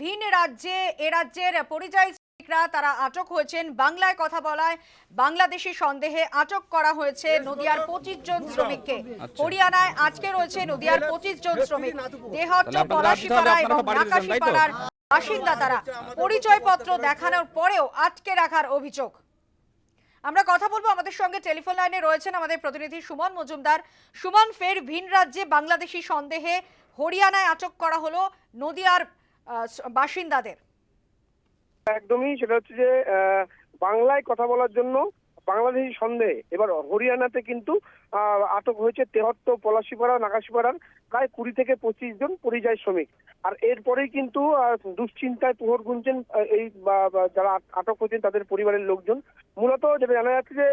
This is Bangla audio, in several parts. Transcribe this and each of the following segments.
ভিন রাজ্যে এ রাজ্যের পরিযায়ী শ্রমিকরা তারা আটক হয়েছেন। বাংলায় কথা বলায় বাংলাদেশি সন্দেহে আটক করা হয়েছে নদিয়ার পঁচিশ জন শ্রমিককে। হরিয়ানায় আজকে রয়েছে নদিয়ার পঁচিশ জন শ্রমিক। দেহট্ট পলাশিপাড়া এবং? নাকাশিপাড়ার বাসিন্দা তারা। পরিচয়পত্র দেখানোর পরেও আটকে রাখার অভিযোগ। আমরা কথা বলব আমাদের সঙ্গে। টেলিফোন লাইনে রয়েছেন আমাদের প্রতিনিধি সুমন মজুমদার। সুমন ফের ভিন রাজ্যে বাংলাদেশি সন্দেহে হরিয়ানায় আটক করা হলো নদিয়ার বাসিন্দাদের? একদমই, সেটা হচ্ছে যে বাংলায় কথা বলার জন্য বাংলাদেশি সন্দেহে। এবার হরিয়ানাতে কিন্তু আটক হয়েছে তেহট্ট, পলাশিপাড়া নাকাশিপাড়ার প্রায় কুড়ি থেকে পঁচিশ জন পরিযায়ী শ্রমিক। আর এরপরেই কিন্তু দুশ্চিন্তায় প্রহর গুনছেন এই যারা আটক হয়েছেন তাদের পরিবারের লোকজন। মূলত যেটা জানা যাচ্ছে যে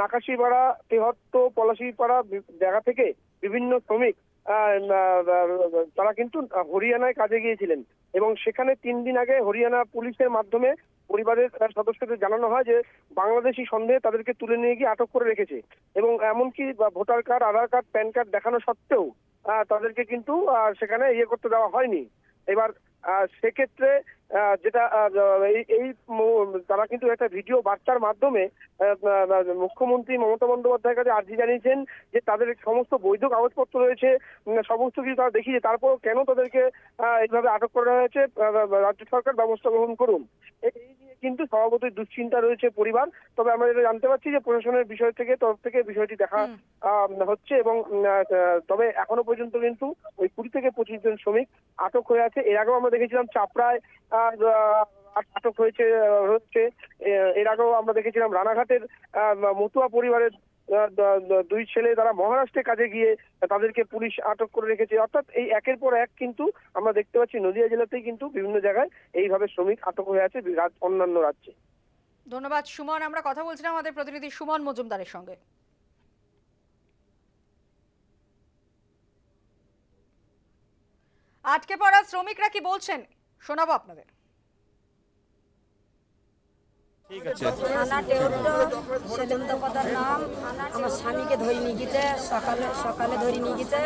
নাকাশিপাড়া তেহট্ট, পলাশিপাড়া জায়গা থেকে বিভিন্ন শ্রমিক তারা কিন্তু হরিয়ানায় কাজে গিয়েছিলেন। এবং সেখানে তিন দিন আগে হরিয়ানা পুলিশের মাধ্যমে পরিবারের সদস্যদের জানানো হয় যে, বাংলাদেশি সন্দেহে তাদেরকে তুলে নিয়ে গিয়ে আটক করে রেখেছে। এবং এমনকি voter card, Aadhaar card, PAN card দেখানো সত্ত্বেও তাদেরকে কিন্তু সেখানে ইয়ে করতে দেওয়া হয়নি। এবার সেক্ষেত্রে যেটা এই- তারা কিন্তু একটা ভিডিও বার্তার মাধ্যমে মুখ্যমন্ত্রী মমতা বন্দ্যোপাধ্যায়ের কাছে আর্জি জানিয়েছেন যে তাদের সমস্ত বৈধ কাগজপত্র রয়েছে সমস্ত কিছু তারা দেখিয়ে তারপর কেন তাদেরকে এইভাবে আটক করা হয়েছে? রাজ্য সরকার ব্যবস্থা গ্রহণ করুন। এই কিন্তু স্বভাবতই দুশ্চিন্তা রয়েছে পরিবার। তবে আমরা যেটা জানতে পারছি যে প্রশাসনের বিষয় থেকে তরফ থেকে বিষয়টি দেখা আহ, হচ্ছে এবং তবে এখনও পর্যন্ত কিন্তু ওই কুড়ি থেকে পঁচিশ জন শ্রমিক আটক হয়ে আছে। এর আগেও আমরা দেখেছিলাম চাপড়ায় আটক হয়েছে হচ্ছে এর আগেও আমরা দেখেছিলাম রানাঘাটের আহ, মতুয়া পরিবারের দুই ছেলে তারা মহারাষ্ট্রে কাজে গিয়ে তাদেরকে পুলিশ আটক করে রেখেছে। অর্থাৎ এই একের পর এক কিন্তু আমরা দেখতে পাচ্ছি নদিয়া জেলাতেই কিন্তু বিভিন্ন জায়গায় এইভাবে শ্রমিক আটক হয়ে আছে অন্যান্য রাজ্যে। ধন্যবাদ, সুমন। আমরা কথা বলছিলাম আমাদের প্রতিনিধি সুমন মজুমদারের সঙ্গে। আটকে পড়া শ্রমিকরা কি বলছেন? শোনাবো আপনাদের। থানা টেউটো সেলেন্দ্রপদার নাম। আমার স্বামীকে ধরে নিয়ে গেছে সকালে সকালে ধরে নিয়ে গেছে।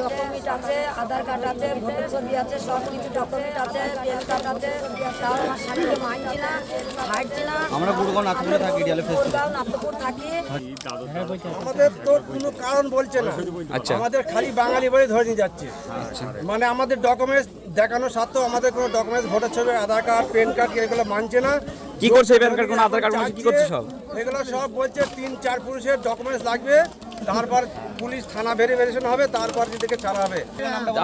ডকুমেন্ট আছে আধার কার্ড আছে ভোটার ছবি আছে সব কিছু ডকুমেন্ট আছে প্যান কার্ড আছে। তাও আমার স্বামীকে মানছি না হাঁটছি না। আমরা গুরুগাঁও নাথপুরে থাকি গুরগাঁও নাথপুর থাকি। আমাদের তো কোনো কারণ বলছে না। আচ্ছা। আমাদের খালি বাঙালি বলে ধরে নিয়ে যাচ্ছে। মানে আমাদের ডকুমেন্টস দেখানো সত্ত্বেও আমাদের কোনো ডকুমেন্টস ভোটার ছবি আধার কার্ড প্যান কার্ড এগুলো মানছে না? কি করছে প্যান কার্ড কোনো আধার কার্ড কি করছে সব? এগুলো সব বলছে তিন চার পুরুষের ডকুমেন্টস লাগবে। তারপর পুলিশ থানা ভেরিফিকেশন হবে তারপর যেদিকে ছাড়া হবে।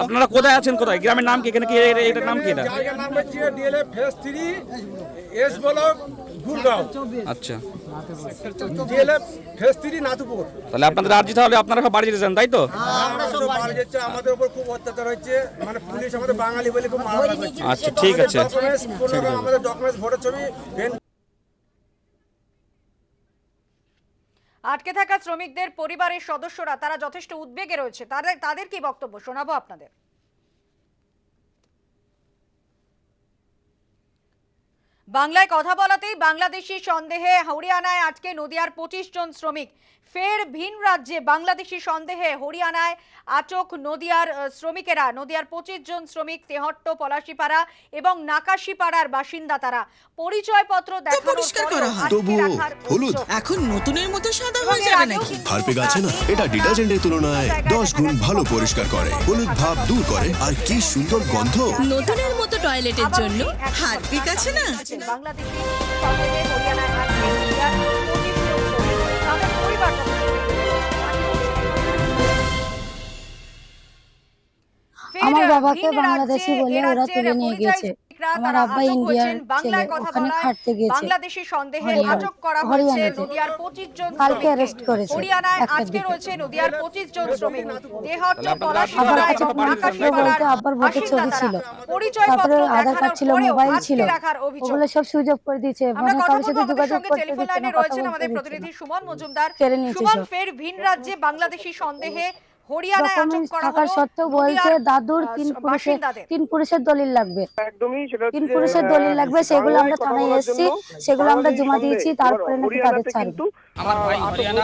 আপনারা কোথায় আছেন কোথায়? গ্রামের নাম কি? এখানে কি এটা এটার নাম কি এটা? জায়গার নাম হচ্ছে DLF phase three S block Gurgaon. আচ্ছা। ডিএলএ ফেস থ্রি নাথুপুর তাহলে আপনাদের আর্জি তাহলে আপনারা সব বাড়ি যেতে চান তাই তো? আমরা সব মারা যাচ্ছে আমাদের উপর খুব অত্যাচার হচ্ছে। মানে পুলিশ আমাদের বাঙালি বলে খুব আচ্ছা ঠিক আছে। আমাদের ডকুমেন্টস ভোটার ছবি আটকে থাকা শ্রমিকদের পরিবারের সদস্যরা তারা যথেষ্ট উদ্বেগে রয়েছে। তাদের তাদের কি বক্তব্য? শোনাবো আপনাদের। বাংলায় কথা বলাতেই বাংলাদেশি সন্দেহে হরিয়ানায় আজকে নদিয়ার পঁচিশ জন শ্রমিক। ফের ভিন রাজ্যে বাংলাদেশি সন্দেহে হরিয়ানায় আটক নদিয়ার শ্রমিকেরা। নদিয়ার পঁচিশ জন শ্রমিক তেহট্ট পলাশিপাড়া এবং নাকাশিপাড়ার বাসিন্দা তারা। পরিচয়পত্র পরিষ্কার করা হয়। আটকে হলুদ। এখন নতুনের মতো সাদা হয়ে যাবে নাকি? কিন্তু হারপিক আছে না এটা ডিটারজেন্টের তুলনায় দশ গুণ ভালো পরিষ্কার করে। হলুদ ভাব দূর করে। আর কি সুন্দর গন্ধ। নতুনের মতো টয়লেটের জন্য হারপিক আছে না? বাংলাদেশি হরিয়ানায়। তাদের পরিবার আমার বাবাকে বাংলাদেশি বলে ওরা তুলে নিয়ে গেছে। আমার তারা আটক হয়েছেন। বাংলায় কথা বলায়। বাংলাদেশি সন্দেহে আটক করা হয়েছে নদিয়ার পঁচিশ জন কালকে শ্রমিককে। করেছে, হরিয়ানায় আজকে রয়েছে নদিয়ার পঁচিশ জন শ্রমিক। দেহট্ট পলাশিপাড়া এবং বাড়ি যেতে নাকাশিপাড়ার বলতে আব্বার ভোটের ছবি বাসিন্দা তারা। পরিচয়পত্র তারপরে আধার কার্ড দেখানোর ছিল মোবাইল ছিল। ওগুলো সব সুইচ করে দিয়েছে। আমরা মানে কথা বলব আমাদের সঙ্গে টেলিফোন লাইনে রয়েছেন আমাদের প্রতিনিধি সুমন মজুমদার। সুমন ফের ভিন রাজ্যে বাংলাদেশি সন্দেহে হরিয়ানায় আটক করা হলো। সত্ত্বেও বলছে দাদুর তিন পুরুষের তিন পুরুষের দলিল লাগবে। একদমই সেটা হচ্ছে তিন পুরুষের দলিল লাগবে সেগুলো আমরা থানায় এসেছি সেগুলো আমরা জমা দিয়েছি তারপরে নাকি তাদের ছাড়বে। আমার ভাই হরিয়ানা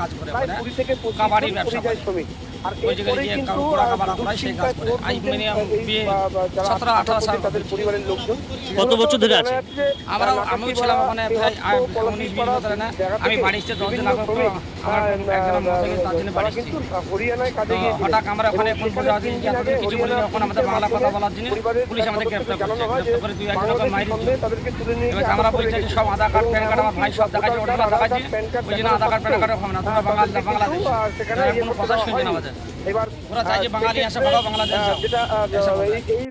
কাজ করে থেকে ব্যবসা পরিযায়ী করে। শ্রমিক আর ওই জায়গায় গিয়ে কিন্তু কাউ পোড়া আহ, কাপড় পরায় সেই কাজ করে। দুশ্চিন্তায় আই মিনিমাম পড়ে এই, বিয়ে আহ, যারা 17 18 সাল তাদের পরিবারের লোকজন কত বছর ধরে আছে? আমরা আমিও ছিলাম ওখানে প্রায় উনিশ বিশ বছর না আমি বাড়ি এসে দশজন বিভিন্ন আগে আমার একজন তার জন্য বাড়ি এসেছি কিন্তু হরিয়ানায় কাজে তো গিয়েছিলেন হঠাৎ আমরা ওখানে এখন এতদিন কিছু বলিনি এখন আমাদের বাংলা কথা বলার জন্য পুলিশ আমাদের গ্রেপ্তার করছে গ্রেপ্তার করে দুই একজন ওকে মারি বাংলাদেশি সন্দেহে তাদেরকে তুলে নিয়ে এবার আমরা বলছি যে সব আধার কার্ড প্যান কার্ড আমার ভাই সব দেখাচ্ছে ওটা দেখাচ্ছে ওই জন্য আধার কার্ড প্যান কার্ড হবে না তোমরা বাংলা বাংলাদেশ ইয়ে কোনো কথা শুনছে না আমাদের এবার। যেটা এই